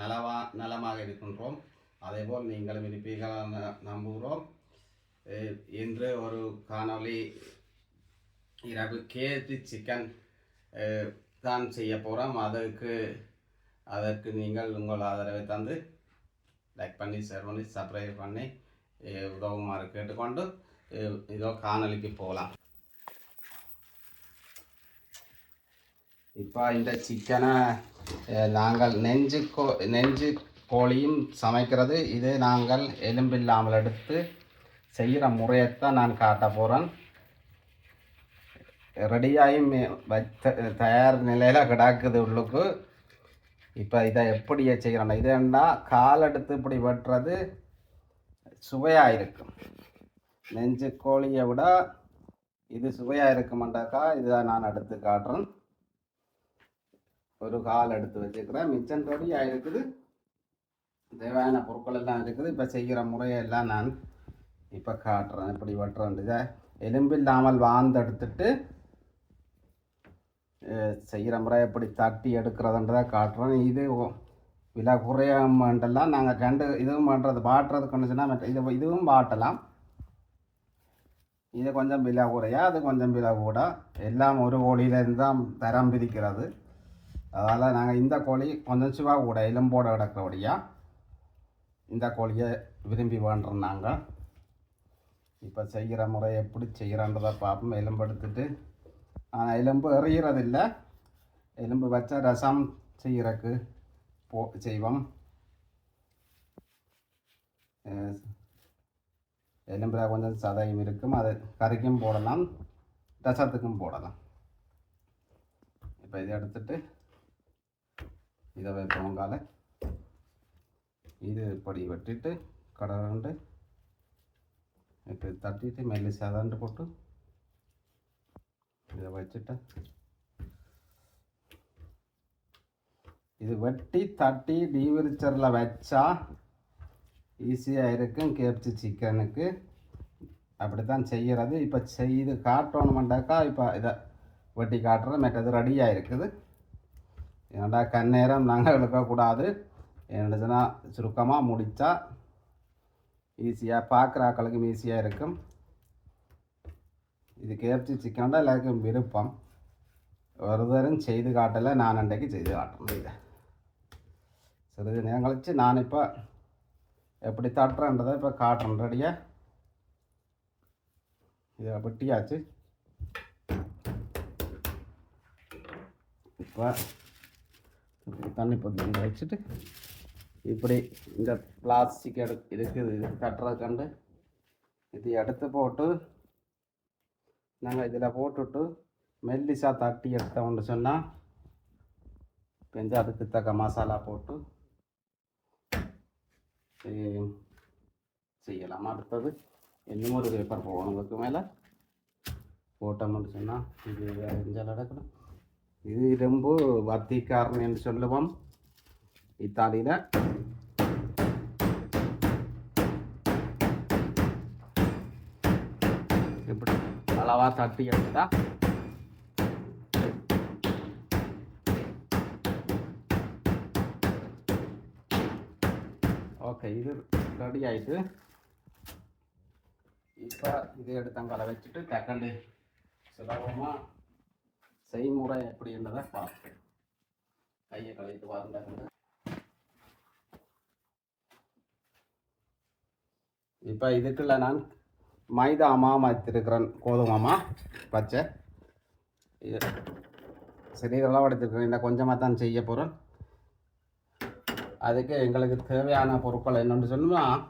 நலவா நலமாக இருக்கின்றோம். அதேபோல் நீங்களும் இருப்பீர்கள் நம்புகிறோம். இன்று ஒரு காணொளி இரவு கேஜி சிக்கன் தான் செய்ய போகிறோம் அதற்கு அதற்கு நீங்கள் உங்கள் ஆதரவை தந்து லைக் பண்ணி ஷேர் பண்ணி சப்ஸ்கிரைப் பண்ணி உதவுமாறு கேட்டுக்கொண்டு இதோ காணொளிக்கு போகலாம். இப்போ இந்த சிக்கனை நாங்கள் நெஞ்சு கோ நெஞ்சு கோழியும் சமைக்கிறது. இது நாங்கள் எலும்பில்லாமல் எடுத்து செய்கிற முறையைத்தான் நான் காட்ட போகிறேன் ரெடியாகி வைத்த தயார் நிலையில் கிடக்குது உள்ளுக்கு. இப்போ இதை எப்படி செய்கிறோம் இது என்ன கால் எடுத்து இப்படி வெட்டுறது சுவையாக இருக்கும். நெஞ்சு கோழியை விட இது சுவையாக இருக்குமாண்டாக்கா இதை நான் எடுத்து காட்டுறேன். ஒரு கால் எடுத்து வச்சுக்கிறேன். மிச்சம் இருக்குது. தேவையான பொருட்கள் எல்லாம் இருக்குது. இப்போ செய்கிற முறையெல்லாம் நான் இப்போ காட்டுறேன். இப்படி வெட்டுறேன் எலும்பு எலும்பில்லாமல் வாந்தெடுத்துட்டு செய்கிற முறை எப்படி தட்டி எடுக்கிறதுன்றதை காட்டுறோம் இது விலை குறையமெண்டெல்லாம் நாங்கள் ரெண்டு இதுவும் பண்ணுறது வாட்டுறதுக்குன்னு சொன்னால் இது இதுவும் வாட்டலாம். இது கொஞ்சம் விலை குறையா அது கொஞ்சம் விலை கூட. எல்லாம் ஒரு கோழியிலேருந்து தான் தரம் பிரிக்கிறது. அதனால் நாங்கள் இந்த கோழி கொஞ்சம் சிவா கூட எலும்போட கிடக்கிறபடியா இந்த கோழியை விரும்பி வேண்டுறோம் நாங்கள் இப்போ செய்கிற முறை எப்படி செய்கிறான்றதை பார்ப்போம். எலும்பு எடுத்துட்டு ஆனால் எலும்பு எறிகிறதில்ல எலும்பு வச்சா ரசம் செய்கிறக்கு போ செய்வோம். எலும்பில் கொஞ்சம் சதையும் இருக்கும். அது கறிக்கும் போடலாம் ரசத்துக்கும் போடலாம். இப்போ இதை எடுத்துகிட்டு இதை வைப்போம் காலை இது இப்படி வெட்டிட்டு கடவுண்டு இப்படி தட்டிட்டு மெல்லி சதண்டு போட்டு இதை வச்சுட்டு. இது வெட்டி தட்டி டீவிரிச்சரில் வச்சா ஈஸியாக இருக்கும். கேப்சி சிக்கனுக்கு. அப்படி தான் செய்கிறது இப்போ செய்து காட்டணுமெண்டாக்கா இப்போ இதை வெட்டி காட்டுறது மற்றது ரெடியாக இருக்குது. ஏன்னா கண்ணேரம் நாங்கள் இழுக்கக்கூடாது என்னதுன்னா சுருக்கமாக முடித்தா ஈஸியாக பார்க்குற ஆக்களுக்கும் ஈஸியாக இருக்கும். இது கேப்சி சிக்கன் எல்லாருக்கும் விருப்பம். ஒரு தரம் செய்து காட்டலை நான் அன்றைக்கு செய்து காட்டணும். இதை. சிறிது நேரம் கழித்து நான் இப்போ எப்படி தட்டுறேன்றதை இப்போ காட்டுறேன். ரெடியாக இதை வெட்டியாச்சு. இப்போ தண்ணி பற்றி வச்சுட்டு இப்படி இந்த பிளாஸ்டிக் எடு இருக்குது இது கண்டு. இது எடுத்து போட்டு நாங்கள் இதில் போட்டுட்டு மெல்லிசாக தட்டி எடுத்தோம்னு சொன்னால் பெஞ்சு அதுக்கு தக்க மசாலா போட்டு செய்யலாம். அடுத்தது இன்னும் ஒரு பேப்பர் போகணும் அதுக்கு மேலே போட்டோம்னு சொன்னால் இது அரிஞ்சால் அடக்கணும் இது ரொம்ப வத்திக்காரன் என்று சொல்லுவோம். இத்தாலியில். இப்படி அளவாக தட்டி எடுத்தா ஓகே இது ரெடி ஆயிட்டு. இப்போ இதை எடுத்தங்களை வச்சுட்டு தக்கண்டு சுலபமாக செய்முறை எப்படி என்னதான் பார்ப்போம். கையை கழித்து வாருங்க. இப்போ இதுக்குள்ள நான் மைதா மாமா எடுத்திருக்கிறேன் கோதுமை பச்சை. இது சிறிதளவு எடுத்துருக்கிறேன் இந்த கொஞ்சமாக தான் செய்ய போகிறேன் அதுக்கு எங்களுக்கு தேவையான பொருட்கள் என்னென்னு சொன்னால்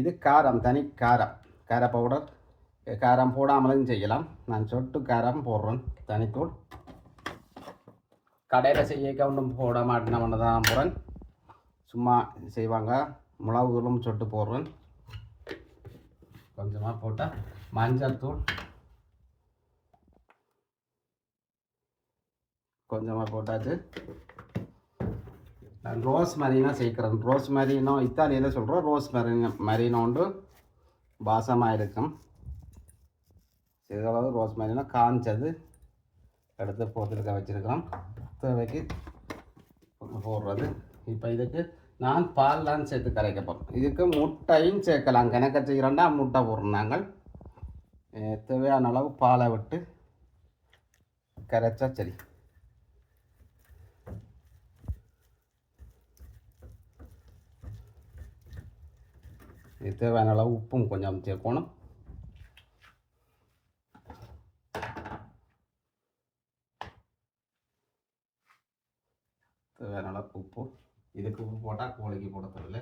இது காரம் தனி காரம். கார பவுடர் காரம் போடாமலும் செய்யலாம் நான் சொட்டு காரம் போடுறேன் தனித்தூள் கடையில் செய்ய ஒன்றும் போட மாட்டேன் ஒன்று தான் போகிறேன் சும்மா செய்வாங்க மிளகுகளும் சொட்டு போடுறேன் கொஞ்சமாக போட்டால் மஞ்சள் தூள் கொஞ்சமாக போட்டாச்சு நான் ரோஸ் மரீனா சேர்க்குறேன் ரோஸ் மரீனோ இத்தாலியில் சொல்கிறோம் ரோஸ் மரீனோ மரீனோண்டு வாசமாக இருக்கும் சிறிதளவு ரோஸ் மரீனா காஞ்சது எடுத்து போத்திருக்க வச்சுருக்கிறோம். தேவைக்கு போடுறது. இப்போ இதுக்கு நான் பால் தான் சேர்த்து கரைக்க போகிறோம் இதுக்கு முட்டையும் சேர்க்கலாம். கிணக்க செய்கிறோன்னா முட்டை போடுறோம் நாங்கள். தேவையான அளவு பாலை விட்டு கரைச்சா சரி. இது தேவையான அளவு உப்பும் கொஞ்சம் சேர்க்கணும். தேவையான உப்பு இதுக்கு உப்பு போட்டால் கோழிக்கு போட தெரியல.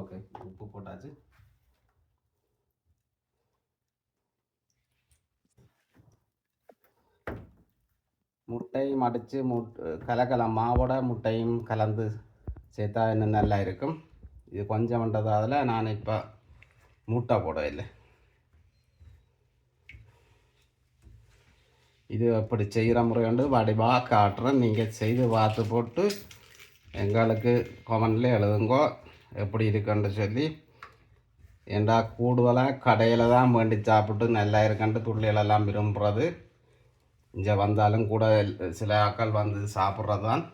ஓகே உப்பு போட்டாச்சு. முட்டையும் அடித்து முட் கலக்கலாம் மாவோட முட்டையும் கலந்து சேர்த்தா இன்னும் நல்லா இருக்கும். இது கொஞ்சம் கொஞ்சம்ன்றதால நான் இப்போ முட்டை போடவில்லை. இது அப்படி செய்கிற முறை வடிவாக காட்டுறேன். நீங்கள் செய்து பார்த்து போட்டு எங்களுக்கு கமெண்ட்ல எழுதுங்கோ. எப்படி இருக்குன்னு சொல்லி. ஏண்டா கூடுதலாக கடையில் தான் வேண்டி சாப்பிட்டு நல்லா இருக்கன்ட்டு துள்ளிகளெல்லாம் விரும்புகிறது இங்கே வந்தாலும் கூட சில ஆக்கள் வந்து சாப்பிட்றது தான்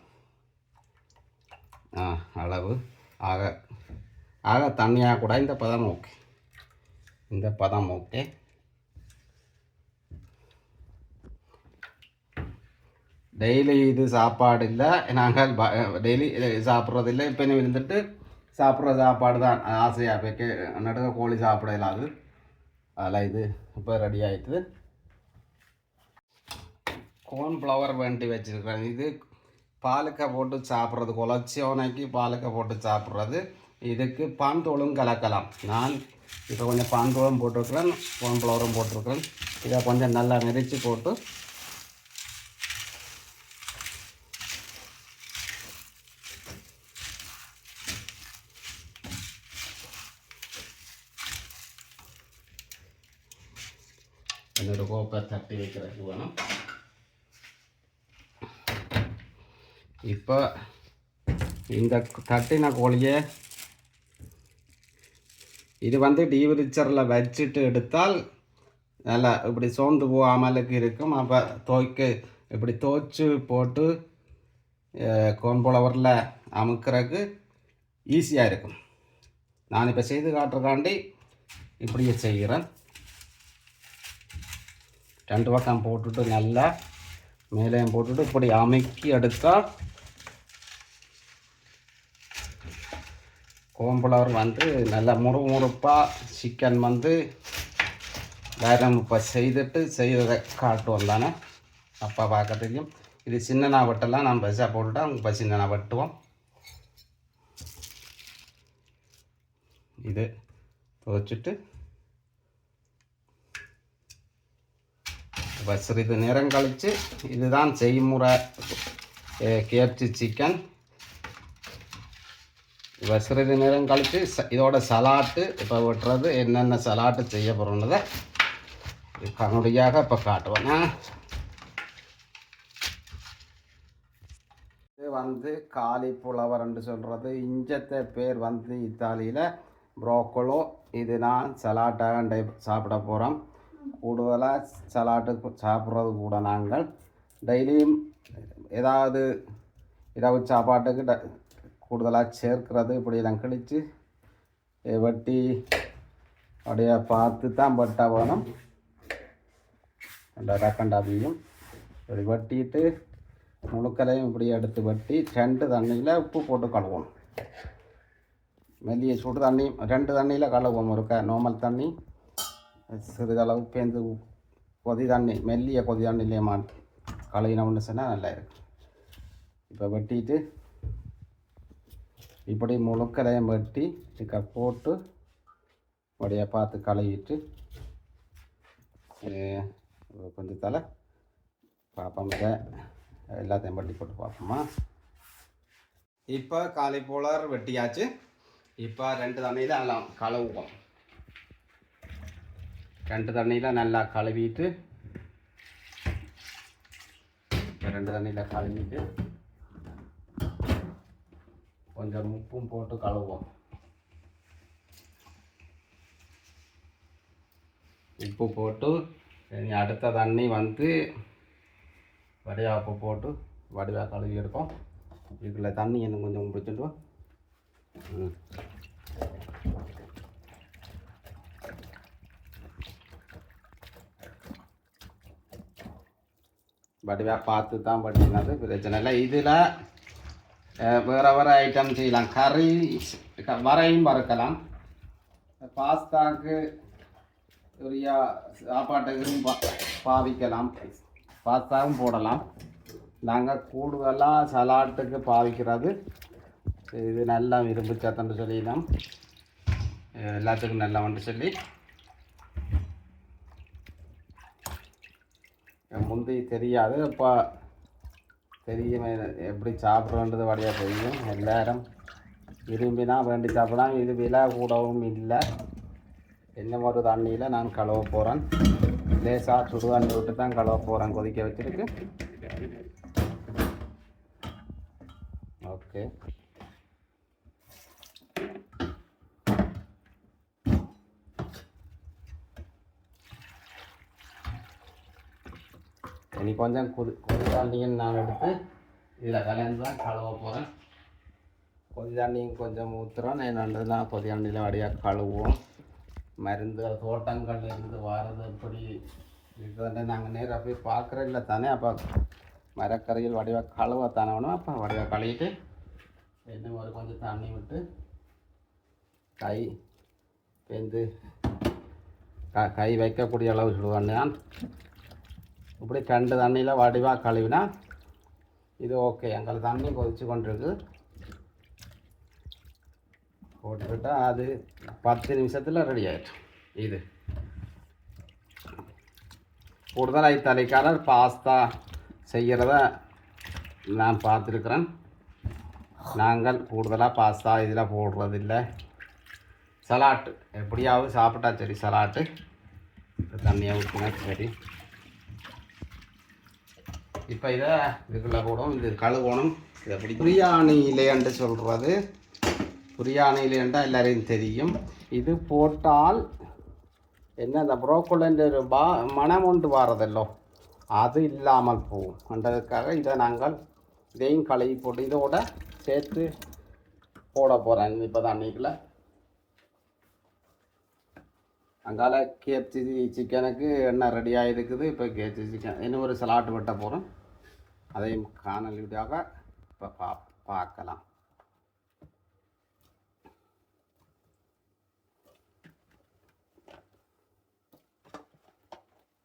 ஆ அளவு. ஆக ஆக தண்ணியாக கூட இந்த பதம் ஓகே இந்த பதம் ஓகே டெய்லி இது சாப்பாடு இல்லை நாங்கள் டெய்லி சாப்பிட்றதில்லை. இப்போ நீ இருந்துட்டு சாப்பிட்ற சாப்பாடு தான் ஆசையாக போய்க்கு நடுக்க கோழி சாப்பிட இல்லாது அதில் இது இப்போ ரெடி ஆயிட்டுது. கோர்ன்ஃப்ளவர் வேண்டி வச்சுருக்கிறேன் இது பாலுக்க போட்டு சாப்பிட்றது குலச்சியோனைக்கு பாலுக்க போட்டு சாப்பிட்றது. இதுக்கு பாந்தோளும் கலக்கலாம். நான் இப்போ கொஞ்சம் பாந்தோளும் போட்டிருக்கிறேன் கோர்ன்ஃப்ளவரும் போட்டிருக்கிறேன். இதை கொஞ்சம் நல்லா நெரிச்சு போட்டு என்னோட கோப்பை தட்டி வைக்கிறதுக்கு வேணும் இப்போ இந்த தட்டின கோழியை இது வந்து டீவிரிச்சரில் வச்சுட்டு எடுத்தால் நல்லா இப்படி சோர்ந்து போகாமலுக்கு இருக்கும் அப்போ துவைக்க இப்படி துவைச்சு போட்டு கோன்புலவரில் அமுக்கிறதுக்கு ஈஸியாக இருக்கும் நான் இப்போ செய்து காட்டுறதாண்டி இப்படியே செய்கிறேன் ரெண்டு பக்கம் போட்டுட்டு நல்லா மேலேயும் போட்டுட்டு இப்படி அமைக்கி எடுத்தால் கோம்புலவர் வந்து நல்லா முறுமுறுப்பாக சிக்கன் வந்து வேறம் இப்போ செய்துட்டு செய்ததை காட்டுவோம் தானே அப்பா பார்க்க தெரியும் இது சின்னனா வெட்டெல்லாம் நம்ம பெருசாக போட்டுட்டா இப்போ சின்னனா வெட்டுவோம் இது துவைச்சிட்டு இப்போ சிறிது நேரம் கழித்து இதுதான் செய்முறை. KFC chicken. இப்போ சிறிது நேரம் கழித்து ச இதோட சலாட்டு இப்போ வெட்டுறது என்னென்ன சலாட்டு செய்ய போகிறோன்றதை கண்ணுடியாக இப்போ காட்டுவேன் இது வந்து காலிப்புலவர்ன்னு சொல்கிறது இஞ்சத்தை பேர் வந்து இத்தாலியில். ப்ரோக்கோலோ. இது நான் சலாட்டாக சாப்பிட போகிறோம் கூடுதலாக சலாட்டு சாப்பிட்றது கூட நாங்கள் டெய்லியும் ஏதாவது இரவு சாப்பாட்டுக்கு ட கூடுதலாக சேர்க்கிறது இப்படியெல்லாம் கழித்து வெட்டி அப்படியே பார்த்து தான் பட்டா வேணும். ரெண்டா ரக்கண்டாபியும் இப்படி வெட்டிட்டு முழுக்கலையும் இப்படி எடுத்து வெட்டி ரெண்டு தண்ணியில் உப்பு போட்டு கழுவணும். மெல்லிய சுடு தண்ணி ரெண்டு தண்ணியில் கழுவோம் ஒரு நார்மல் தண்ணி. சிறிதளவு பேந்து கொதி தண்ணி மெல்லிய கொதி தண்ணியிலே மா கழுவினோம்னு சொன்னால் நல்லா இருக்கும் இப்போ வெட்டிட்டு இப்படி முழுக்கதையும் வெட்டி இதுக்க போட்டு அப்படியே பார்த்து கழுவிட்டு கொஞ்சம் தலை பார்ப்போம் இதை எல்லாத்தையும் வெட்டி போட்டு பார்ப்போமா இப்போ காலிஃப்ளவர் வெட்டியாச்சு. இப்போ ரெண்டு தண்ணியில் எல்லாம் கழுவுவோம். ரெண்டு தண்ணியில் நல்லா கழுவிட்டு ரெண்டு தண்ணியில் கழுவிட்டு கொஞ்சம் உப்பும் போட்டு கழுவோம் உப்பு போட்டு இனி அடுத்த தண்ணி வந்து வடிவாப்பு போட்டு வடிவா கழுவி எடுப்போம். இதுக்குள்ள தண்ணி இன்னும் கொஞ்சம் பிடிச்சிட்டு வடிவாக பார்த்து தான் படிக்கிறது. பிரச்சனை இல்லை. இதில் வேறு வேறு ஐட்டம் செய்யலாம். கறி க- வரையும் வறுக்கலாம். பாஸ்தாக்கு உரிய சாப்பாட்டுக்கும் பா பாவிக்கலாம். பாஸ்தாவும் போடலாம். நாங்கள் கூடுதலாக சலாட்டுக்கு பாவிக்கிறது. இது நல்லா இரும்பு சத்தன்னு சொல்லிடலாம். எல்லாத்துக்கும் நல்லா வந்துட்டு சொல்லி. முந்தி தெரியாது. இப்போ தெரியும் எப்படி சாப்பிட்றோன்றது வழியாக தெரியும். எல்லாரும் விரும்பினா வேண்டி சாப்பிடலாம். இது விலை கூடவும் இல்லை. என்ன ஒரு தண்ணியில் நான் கழுவ போகிறேன் லேசாக சுடுதண்ணி விட்டு தான் கழுவ போகிறேன் கொதிக்க வச்சிருக்கு. ஓகே. இனி கொஞ்சம் கொதி கொதி தண்ணியும் நான் எடுத்து இதில் கலந்து தான் கழுவ போகிறேன் கொதி தண்ணியும் கொஞ்சம் ஊற்றுறோம் என்னென்று தான் கொதி தண்ணியில் வடியாக கழுவுவோம். மருந்து தோட்டங்கள் இருந்து வாரது எப்படி இருக்கிறத நாங்கள் நேராக போய் பார்க்குற இல்லை தானே அப்போ மரக்கரையில் வடிவாக கழுவ தானே வேணும். அப்போ வடிவாக கழுவிட்டு இன்னும் ஒரு கொஞ்சம் தண்ணி விட்டு கை பெந்து க கை வைக்கக்கூடிய அளவு சுடுவான்னு நான் இப்படி கண்டு தண்ணியில் வடிவாக கழுவினா இது ஓகே. எங்கள் தண்ணி கொதிச்சு கொண்டிருக்கு. போட்டுக்கிட்டால் அது பத்து நிமிஷத்தில் ரெடி ஆகிடும் இது. கூடுதலாக இத்தலைக்காரர் பாஸ்தா செய்கிறத நான் பார்த்துருக்குறேன். நாங்கள் கூடுதலாக பாஸ்தா இதில் போடுறதில்ல. சலாட்டு. எப்படியாவது சாப்பிட்டா சரி சலாட்டு. தண்ணியை ஊற்றினா சரி. இப்போ இதை இதுக்குள்ளே போடும் இது கழுவணும். இது அப்படி பிரியாணி இலையண்டு சொல்கிறது பிரியாணி இலையண்டா எல்லாரையும் தெரியும். இது போட்டால் என்ன இந்த புரோக்கோலிൻ്റെ ஒரு பா மனம் ஒன்று வாரதல்லோ. அது இல்லாமல் போகும். என்றதுக்காக இதை நாங்கள் இதையும் கழுவி போட்டு இதோட சேர்த்து போட போகிறேன் இப்போ தான் அன்றைக்கில் அங்கால கேப்சி சிக்கனுக்கு எண்ணெய் ரெடியாக இருக்குது இப்போ கேப்சி சிக்கன் இன்னும் ஒரு சலாட்டு வெட்ட போகிறோம் அதையும் காணொலியாக இப்போ பா பார்க்கலாம்.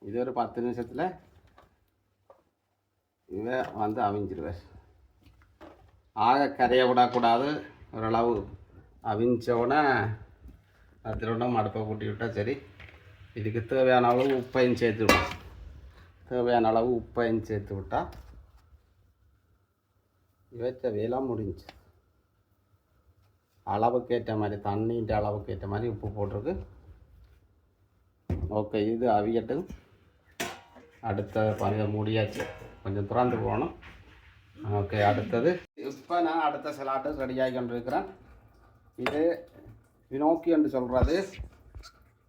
இது ஒரு பத்து நிமிஷத்தில் இதை வந்து அவிஞ்சிருவார் ஆக கரையை விடக்கூடாது. ஓரளவு அவிஞ்சோடனே திருடம் அடுப்பை கூட்டி விட்டால் சரி. இதுக்கு தேவையான அளவு உப்பையும் சேர்த்து விடும் தேவையான அளவு உப்பையும் சேர்த்து விட்டால் வச்ச வேலை முடிஞ்சு. அளவுக்கு ஏற்ற மாதிரி தண்ணின்ற அளவுக்கு ஏற்ற மாதிரி உப்பு போட்டிருக்கு. ஓகே இது அவியட்டும். அடுத்த பங்க முடியாச்சு. கொஞ்சம் துறந்து போகணும். ஓகே அடுத்தது. இப்போ நான் அடுத்த சலாட்டு ரெடியாகி கொண்டிருக்கிறேன். இது பினோக்கி என்று சொல்கிறது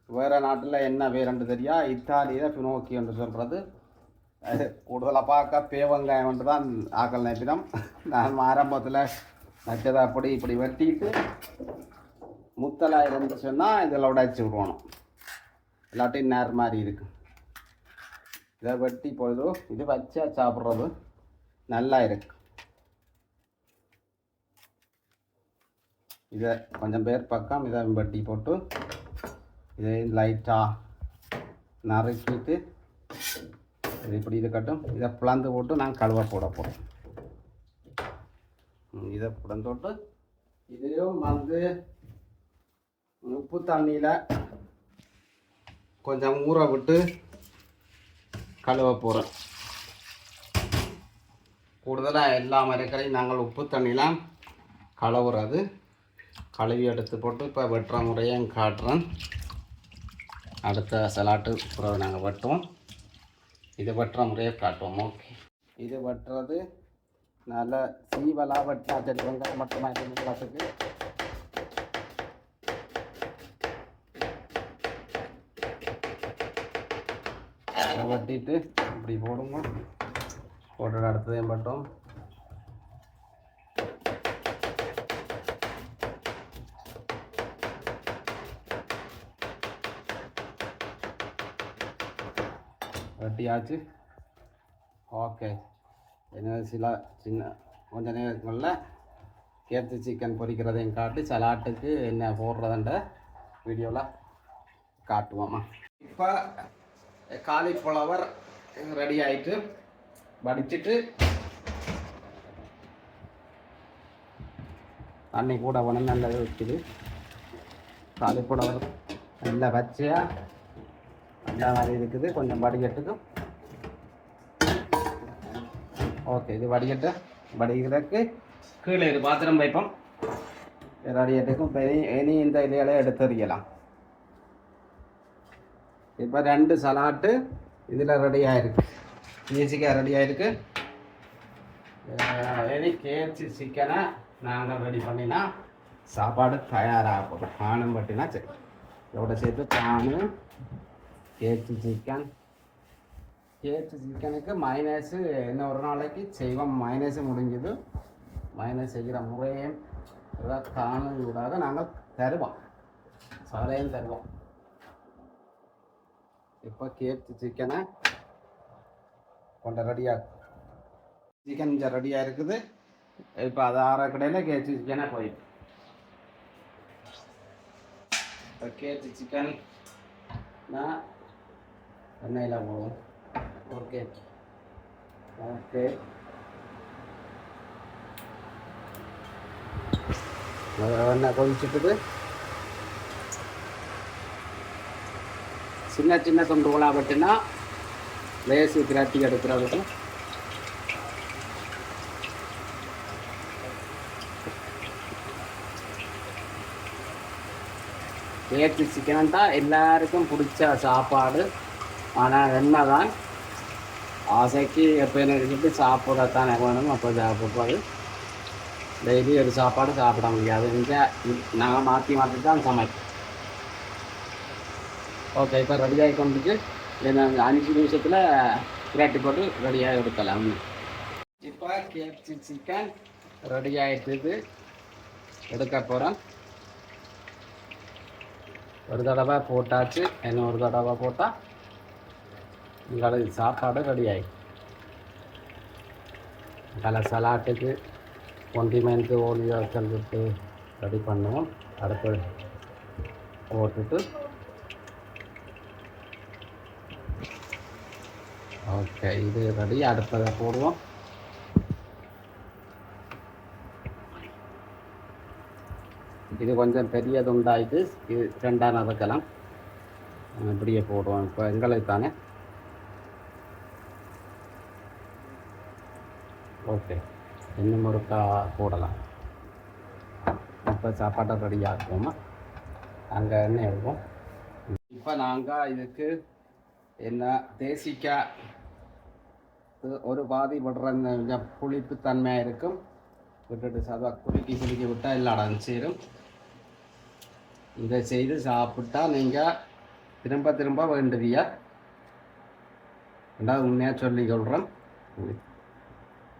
வேறு நாட்டில் என்ன பேருன்னு தெரியா? இத்தாலியில் பினோக்கி என்று சொல்கிறது கூடுதலாக பார்க்க பேவங்காயம் என்று தான் ஆக்கல் நினைப்பினம் நான் ஆரம்பத்தில் நச்சதை அப்படி இப்படி வெட்டிட்டு முத்தலாக இருந்து சொன்னால் இதில் உடைச்சி விடுவோம். இல்லாட்டி நேர் மாதிரி இருக்குது இதை வெட்டி பொழுது இது வச்சா சாப்பிட்றது நல்லா இருக்கு. இதை கொஞ்சம் பேர் பக்கம் இதை வெட்டி போட்டு இதை லைட்டாக நறுக்கிட்டு இது இப்படி இருக்கட்டும். இதை பிளந்து போட்டு நான் கழுவ போட போகிறோம் இதை பிளந்து விட்டு இதையும் வந்து உப்பு தண்ணியில் கொஞ்சம் ஊற விட்டு கழுவ போகிறோம் கூடுதலாக எல்லா மரக்கரையும் நாங்கள் உப்பு தண்ணிலாம் கழுவுறது. கழுவி எடுத்து போட்டு இப்போ வெட்டுற முறையும் காட்டுறேன். அடுத்த சலாட்டு நாங்கள் வெட்டுவோம். இது வெட்டுற முறையை காட்டுவோம்? ஓகே இது வெட்டுறது நல்ல சீவலாக வெட்டினா சரி வெங்காயம் மட்டுமா கிளாஸுக்கு வெட்டிட்டு இப்படி போடுங்க. போட்டு அடுத்ததையும் பட்டோம் கட்டியாச்சு. ஓகே என்ன சில சின்ன கொஞ்ச நேரங்களில் கேத்து சிக்கன் பொரிக்கிறதையும் காட்டி சலாட்டுக்கு என்ன போடுறதுன்ற வீடியோவில் காட்டுவோம்மா இப்போ காலிஃப்ளவர் ரெடி ஆயிட்டு வடிச்சிட்டு தண்ணி கூட ஒன்று நல்லது வைக்குது காலிஃப்ளவர் நல்லா பச்சையாக நல்லா மாதிரி இருக்குது. கொஞ்சம் வடிகட்டுக்கும் ஓகே இது வடிகட்டு. வடிகிறதுக்கு கீழே இது பாத்திரம் வைப்போம். வடிகட்டுக்கும் இப்போ இனி இந்த இலையில எடுத்தறியலாம் இப்போ ரெண்டு சலாட்டு இதில் ரெடி ஆயிருக்கு. ஈஸிக்காக ரெடி ஆயிருக்கு. இனி கேஎஃப்சி சிக்கனை நாங்கள் ரெடி பண்ணினா சாப்பாடு தயாராகும். பானும் பட்டினா சரி. இதோட சேர்த்து பானு கேஎஃப்சி சிக்கன் கேஎஃப்சி சிக்கனுக்கு மைனஸு இன்னும் ஒரு நாளைக்கு? செய்வோம் மைனஸு முடிஞ்சது. மைனஸ் செய்கிற முறையும் ஏதாவது விடாத நாங்கள் தருவோம். சாலையும் தருவோம். இப்போ கேப்சி சிக்கனை கொண்ட ரெடியாக சிக்கன் கொஞ்சம் ரெடியாக இருக்குது. இப்போ அது ஆற கடையில் கேப்சி சிக்கனை போயிடும் இப்போ கேப்சி சிக்கன் நான் எண்ணெயில் போடுவோம் ஓகே. ஓகே. எண்ணெய் கொதிச்சுட்டுது சின்ன சின்ன துண்டுகளாக பட்டுனா லேசு கிராட்டி எடுக்கிறதுக்கு கேக்கு சிக்கன் தான் எல்லாருக்கும் பிடிச்ச சாப்பாடு. ஆனால் என்ன தான் ஆசைக்கு எப்போ எடுத்துட்டு சாப்பிடத்தான் வேணும் அப்போ சாப்பிடுறது டெய்லி ஒரு சாப்பாடு சாப்பிட முடியாது. இங்கே நாங்கள் மாற்றி மாற்றி தான் சமைப்போம். ஓகே இப்போ ரெடி ஆகி கொண்டுட்டு அஞ்சு நிமிஷத்தில் கிராட்டி போட்டு ரெடியாக எடுக்கலாம் இப்போ கேப்சி சிக்கன் ரெடி ஆகிட்டு எடுக்க போகிறோம் ஒரு தடவை போட்டாச்சு. இன்னும் ஒரு தடவை போட்டால் உங்களுக்கு சாப்பாடு ரெடியாகி கலை சலாட்டுக்கு கொண்டிமெண்ட்டு ஓலியாக்கள் விட்டு ரெடி பண்ணுவோம். அடுப்பு போட்டுட்டு. ஓகே இது ரெடி. அடுப்பதை போடுவோம். இது கொஞ்சம் பெரிய துண்டாயிட்டு இது ரெண்டாக நறுக்கலாம். இப்படியே போடுவோம். இப்போ எங்களுக்கு தானே ஓகே. இன்னும் ஒருக்கா போடலாம். இப்போ சாப்பாட்டை ரெடி ஆக்குவோமா அங்கே என்ன இருக்கும். இப்போ நாங்கள் இதுக்கு என்ன தேசிக்காய் ஒரு பாதி படுற இந்த கொஞ்சம் இருக்கும். விட்டுட்டு சாதா குலுக்கி குலுக்கி விட்டால் எல்லாம் அடைஞ்சிடும் சேரும் இதை செய்து சாப்பிட்டா நீங்கள் திரும்ப திரும்ப வேண்டுவியா? ரெண்டாவது உண்மையாக சொல்லி சொல்கிறேன்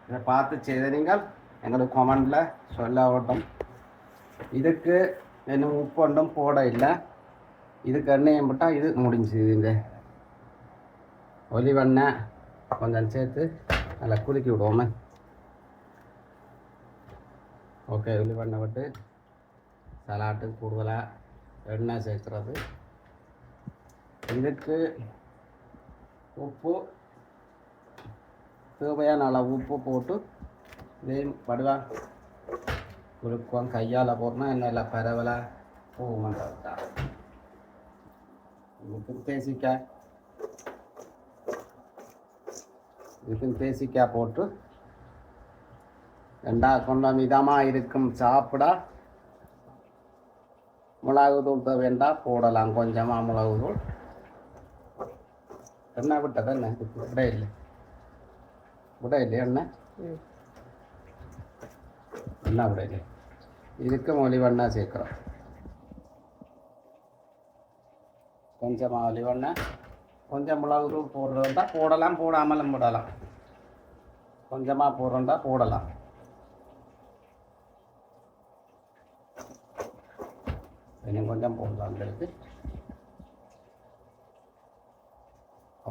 இதை பார்த்து செய்த நீங்கள் எங்களுக்கு கமெண்டில் சொல்லவட்டும் இதுக்கு இன்னும் உப்பு ஒன்றும் போட இல்லை. இதுக்கு எண்ணெயும் போட்டால் இது முடிஞ்சுது இந்த ஒலிவெண்ணெய் கொஞ்சம் சேர்த்து நல்லா குலுக்கி விடுவோமே. ஓகே ஒலிவெண்ணெய் விட்டு சலாட்டுக்கு கூடுதலாக எண்ணெய் சேர்க்குறது. இதுக்கு உப்பு தேவையான அளவு உப்பு போட்டு இதையும் படுவா குலுக்குவோம் கையால் போடணும். எண்ணெயில் பரவலாக போகுமாட்டா இதுக்கு தேசிக்காய் இதுக்கு தேசிக்காய் போட்டு ரெண்டா கொஞ்சம் மிதமாக இருக்கும். சாப்பிட. மிளகு தூள் வேண்டாம் போடலாம். கொஞ்சமாக மிளகு தூள். என்ன விட்டது? என்ன? இதுக்கு இல்லை. எண்ணெய் எண்ணெய் விட இல்லை இதுக்கு ஒலிவெண்ணெய் சேர்க்குறோம். கொஞ்சமாக ஒலிவெண்ணெய் கொஞ்சம் மிளகு போடுறதா போடலாம் போடாமலும் போடலாம். கொஞ்சமாக போடுறோண்டா போடலாம். இன்னும் கொஞ்சம் போடலாம் இருக்கு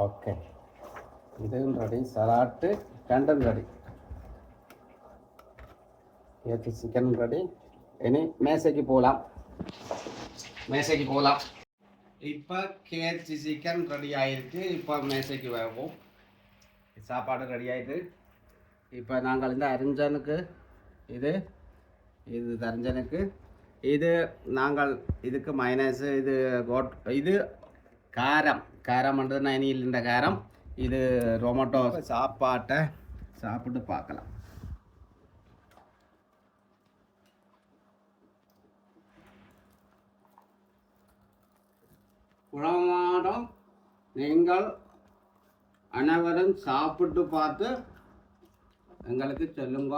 ஓகே இதுவும் ரெடி சலாட்டு ரெண்டும் ரெடி ஏற்றி சிக்கன் ரெடி இனி மேசைக்கு போகலாம் மேசைக்கு போகலாம் இப்போ கேஜி சிக்கன் ரெடி ஆகிருக்கு இப்போ மேசைக்கு வருவோம். சாப்பாடு ரெடி ஆயிட்டு இப்போ நாங்கள் இந்த அரிஞ்சனுக்கு இது இது தரிஞ்சனுக்கு இது நாங்கள் இதுக்கு மைனஸ் இது கோட் இது காரம். காரம்ன்றது நைனியில் இந்த காரம். இது ரொமட்டோ சாப்பாட்டை சாப்பிட்டு பார்க்கலாம். உணவாடம் நீங்கள் அனைவரும் சாப்பிட்டு பார்த்து எங்களுக்கு சொல்லுங்க.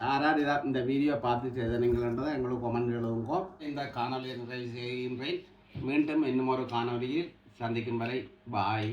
யார் யார் இதை இந்த வீடியோ பார்த்து செய்தனீங்களன்றதை எங்களுக்கு கொமெண்ட் எழுதுங்க. இந்த காணொலியை நிறைவு செய்கின்றேன். மீண்டும் இன்னும் ஒரு காணொலியில் சந்திக்கும் வரை பாய்